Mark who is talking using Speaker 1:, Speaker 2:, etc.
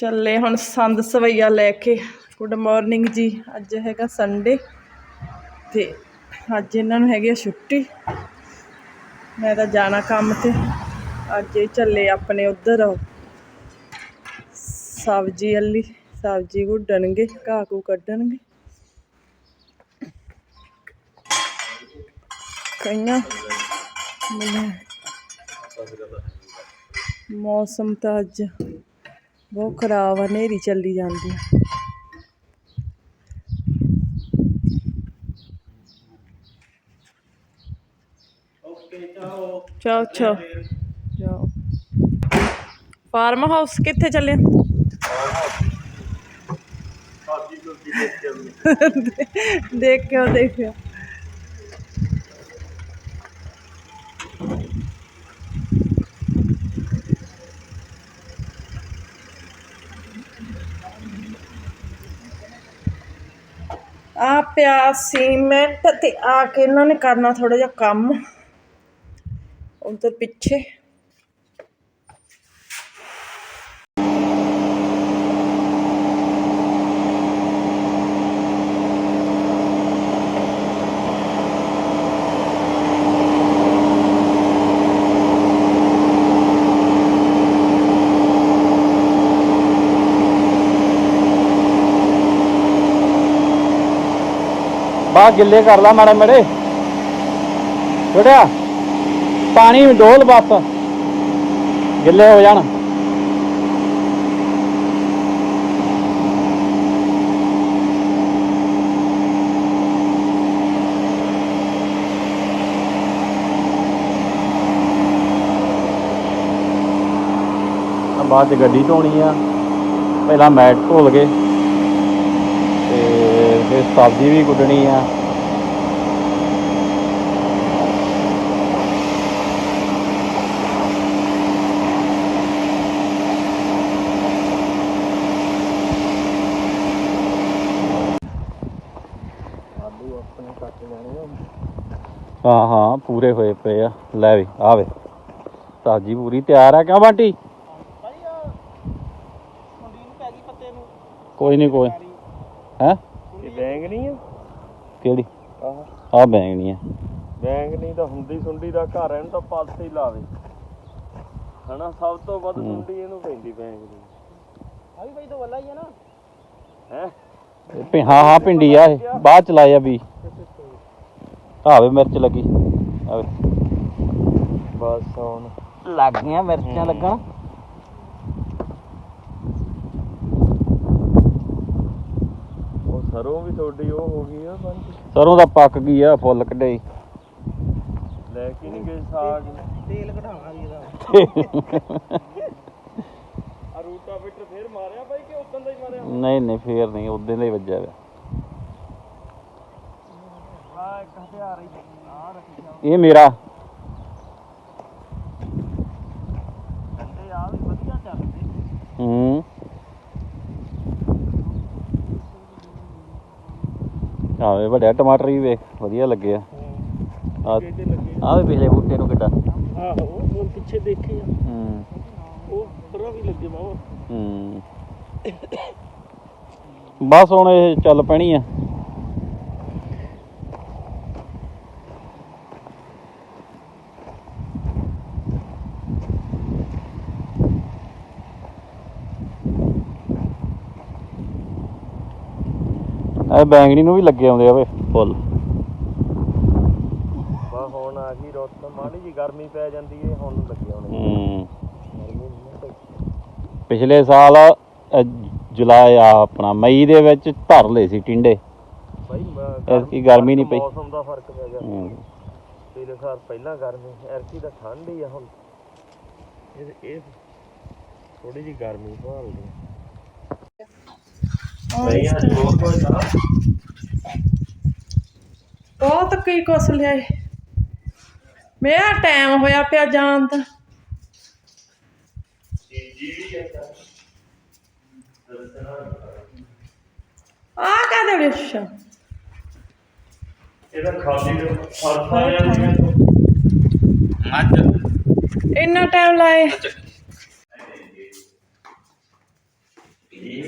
Speaker 1: ਚੱਲੇ ਹੁਣ ਸੰਦ ਸਵਈਆ ਲੈ ਕੇ। ਗੁੱਡ ਮਾਰਨਿੰਗ ਜੀ। ਅੱਜ ਹੈਗਾ ਸੰਡੇ ਤੇ ਅੱਜ ਇਹਨਾਂ ਨੂੰ ਹੈਗੀ ਆ ਛੁੱਟੀ। ਮੈਂ ਤਾਂ ਜਾਣਾ ਕੰਮ ਤੇ। ਅੱਜ ਇਹ ਚੱਲੇ ਆਪਣੇ ਉਧਰ। ਸਬਜ਼ੀ ਅੱਲੀ ਸਬਜ਼ੀ ਗੁੱਡਣਗੇ, ਘਾਹ ਕੂ ਕੱਢਣਗੇ। ਕਈਆਂ ਮੌਸਮ ਤਾਂ ਅੱਜ ਬਹੁਤ ਖਰਾਬ ਆ ਹਨੇਰੀ ਚੱਲੀ ਜਾਂਦੀ ਆ ਚਾਓ ਚਾਓ ਜਾਓ ਫਾਰਮ ਹਾਊਸ ਕਿੱਥੇ ਚੱਲੇ ਦੇਖਿਓ ਦੇਖਿਓ ਆ ਪਿਆ ਸੀਮੈਂਟ ਤੇ ਆ ਕੇ ਇਹਨਾਂ ਨੇ ਕਰਨਾ ਥੋੜਾ ਜਿਹਾ ਕੰਮ। ਉਧਰ ਪਿੱਛੇ।
Speaker 2: ਬਾਹ ਗਿੱਲੇ ਕਰ ਲਾ ਮਾੜੇ ਮਾੜੇ ਛੋਟਿਆ, ਪਾਣੀ ਡੋਲ ਬਸ। ਗਿੱਲੇ ਹੋ ਜਾਣ। ਬਾਅਦ ਚ ਗੱਡੀ ਧੋਣੀ ਆ। ਪਹਿਲਾਂ ਮੈਟ ਧੋਲ ਕੇ। ਸਬਜ਼ੀ ਵੀ ਕੁੱਟਣੀ ਆ। ਹਾਂ ਹਾਂ ਪੂਰੇ ਹੋਏ ਪਏ ਆ। ਲੈ ਵੀ ਆ ਵੇ। ਸਬਜ਼ੀ ਪੂਰੀ ਤਿਆਰ ਆ ਕਿਉਂ ਬਾਂਟੀ? ਕੋਈ ਨਹੀਂ ਕੋਈ। ਹੈ?
Speaker 3: ਇਹ ਬੈਂਗ ਨਹੀਂ ਆ?
Speaker 2: ਕਿਹੜੀ?
Speaker 3: ਆਹ।
Speaker 2: ਆ ਬੈਂਗਣੀ ਆ।
Speaker 3: ਬੈਂਗ ਨਹੀਂ ਤਾਂ ਹੁੰਦੀ ਸੁੰਡੀ ਦਾ ਘਰ ਇਹਨੂੰ ਤਾਂ ਪਾਸੇ ਹੀ ਲਾਵੇ। ਹਨਾ ਸਭ ਤੋਂ ਵੱਧ
Speaker 2: ਹੂੰ।
Speaker 3: ਸੁੰਡੀ ਇਹਨੂੰ ਪੈਂਦੀ ਬੈਂਗ ਦੀ। ਆ ਵੀ ਬਾਈ ਤਾਂ ਵੱਲਾ ਹੀ ਆ ਨਾ। ਹੈ?
Speaker 2: ਇਹ ਹਾਂ ਹਾਂ ਭਿੰਡੀ ਆ ਇਹ। ਬਾਅਦ ਚ ਲਾਇਆ ਵੀ। ਆਵੇ ਮਿਰਚ ਲੱਗੀ। ਆਵੇ।
Speaker 3: ਬਸ ਹੁਣ।
Speaker 2: ਲੱਗ ਗਈਆਂ ਮਿਰਚਾਂ ਲੱਗਣ।
Speaker 3: ਸਰੋਂ ਵੀ ਤੁਹਾਡੀ ਉਹ ਹੋ ਗਈ ਆ ਬੰਦ
Speaker 2: ਸਰੋਂ ਦਾ ਪੱਕ ਗਈ ਆ ਫੁੱਲ ਕੱਢੇ।
Speaker 3: ਲੈ ਕੇ ਨਹੀਂ ਗਏ ਸਾਗ?
Speaker 1: ਤੇਲ ਘਟਾਵਾਂ ਜੀ ਇਹਦਾ।
Speaker 3: ਆ ਰੂਟਾ ਬਿਟਰ ਫੇਰ ਮਾਰਿਆ ਬਾਈ ਕਿ ਉਦੋਂ ਦਾ ਹੀ ਮਾਰਿਆ?
Speaker 2: ਨਹੀਂ ਨਹੀਂ ਫੇਰ ਨਹੀਂ ਉਦੋਂ ਦਾ ਹੀ ਵੱਜਿਆ ਵਾ।
Speaker 3: ਆ ਇੱਕ ਹਥਿਆਰ ਹੀ ਆ ਰੱਖਿਆ
Speaker 2: ਇਹ ਮੇਰਾ।
Speaker 3: ਕੰਡੇ ਆ ਵੀ ਵਧੀਆ ਚੱਲਦੇ।
Speaker 2: ਹੂੰ। ਆਵੇ ਵੱਡਿਆ ਟਮਾਟਰ ਵੀ ਵੇਖ ਵਧੀਆ ਲੱਗੇ ਆ। ਆ
Speaker 3: ਕਿਹਦੇ ਲੱਗੇ?
Speaker 2: ਆ ਵੀ ਪਿਛਲੇ ਬੂਟੇ ਨੂੰ ਕਿੱਡਾ।
Speaker 3: ਆਹੋ ਉਹ ਪਿੱਛੇ ਦੇਖੇ ਆ।
Speaker 2: ਹੂੰ।
Speaker 3: ਉਹ ਪਰਾਂ ਵੀ ਲੱਗੇ ਬਾਵਾ
Speaker 2: ਹੂੰ। ਬਸ ਹੁਣ ਇਹ ਚੱਲ ਪੈਣੀ ਆ। ਇਹ ਬੈਂਗਣੀ ਨੂੰ ਵੀ ਲੱਗੇ ਆਉਂਦੇ ਆ ਵੇ। ਫੁੱਲ।
Speaker 3: ਬਾ ਹੁਣ ਆ ਗਈ ਰੁੱਤ। ਮਾੜੀ ਜੀ ਗਰਮੀ ਪੈ ਜਾਂਦੀ ਏ ਹੁਣ ਲੱਗੇ ਹੋਣੇ
Speaker 2: ਹੂੰ।
Speaker 3: ਗਰਮੀ ਨਹੀਂ ਪਈ।
Speaker 2: ਪਿਛਲੇ ਸਾਲ ਅ, ਜੁਲਾਈ ਆ ਆਪਣਾ ਮਈ ਦੇ ਵਿੱਚ ਧਰ ਲਏ ਸੀ ਟਿੰਡੇ।
Speaker 3: ਬਾਈ ਮ-
Speaker 2: ਐਤਕੀ ਗਰਮੀ ਨਹੀਂ ਪਈ।
Speaker 3: ਮੌਸਮ ਦਾ ਫ਼ਰਕ ਪੈ ਗਿਆ।
Speaker 2: ਹੂੰ।
Speaker 3: ਪਿਛਲੇ ਸਾਲ ਪਹਿਲਾਂ ਗਰਮੀ ਐਰਕੀ ਤਾਂ ਠੰਡ ਹੀ ਆ ਹੁਣ। ਇਹ ਇਹ ਥੋੜੀ ਜੀ ਗਰਮੀ ਭਾਲਦੀ ਆ ਬਹੁਤ ਕਈ
Speaker 1: ਕੁਛ ਲਿਆਏ? ਮੇਰਾ ਟਾਈਮ ਹੋਇਆ ਪਿਆ ਜਾਣ ਦਾ। ਆ ਕਾਦੇ ਅੱਛਾ
Speaker 3: ਇਹਦਾ ਫਰਫਾ ਜਾਂ
Speaker 1: ਇੰਨਾ ਟਾਈਮ ਲਾਏ।
Speaker 3: ਇਹ